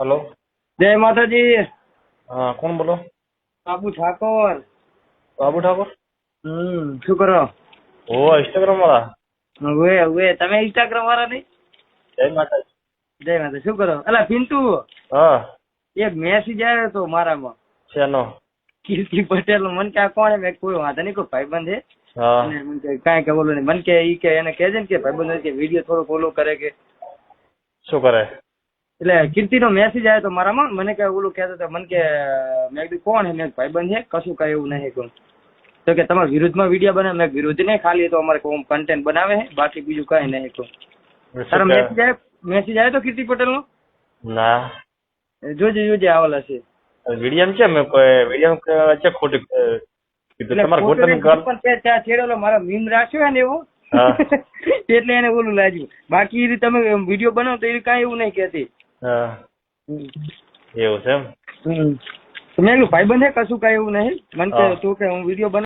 Hello. જય માતાજી. હા કોણ બોલો? બાબુ ઠાકોર. બાબુ ઠાકોર? હમ શું કરો? ઓ ઇન્સ્ટાગ્રામ વાળા. હવે હવે. તમે ઇન્સ્ટાગ્રામ વાળા નહીં? જય માતાજી. જય માતા શું કરો? અલા પિન્ટુ. હા. એક મેસેજ આવ્યો તો મારામાં. શેનો? કીર્તિ પટેલ મને કે આ કોણ? મેં કોઈ વાંધો નહીં કોઈ ભાઈબંધ છે. હા. મને કે કાંઈ કે બોલો નહીં. મને કે ઈ કે એને કહેજે ને કે ભાઈબંધ કે વીડિયો થોડો ફોલો કરે કે. શું કરે? એટલે કીર્તિ નો મેસેજ આવ્યો તો મારામાં. મને કે ઓલું કહેતો હતો મને કે મેં કીધું કોણ મેં ભાઈબંધ છે કશું કઈ એવું નહીં કોણ તો કે તમારા વિરુદ્ધમાં વીડિયો બનાવે. મેં વિરુદ્ધ નહીં ખાલી તો અમારે કન્ટેન્ટ બનાવે છે બાકી બીજું કઈ નહીં કોણ તારો મેસેજ આવ્યો? મેસેજ આવ્યો તો કીર્તિ પટેલનો? ના. જોજે જોજે આવેલા છે. વીડિયો છે મેં કોઈ વીડિયો છે ખોટી કીધું તમારે ફોટો કર પણ ત્યાં છેડેલો મારો મીમ રાખ્યો ને એવો? એટલે એને ઓલું લાગ્યું. બાકી એ તમે વીડિયો બનાવો તો એ કાંઈ એવું નહીં કહેતી. હા. એવું છે એમ? હમ. મેં કીધું ભાઈબંધ કશું કાંઈ એવું નહીં. મને કે તું કે હું વીડિયો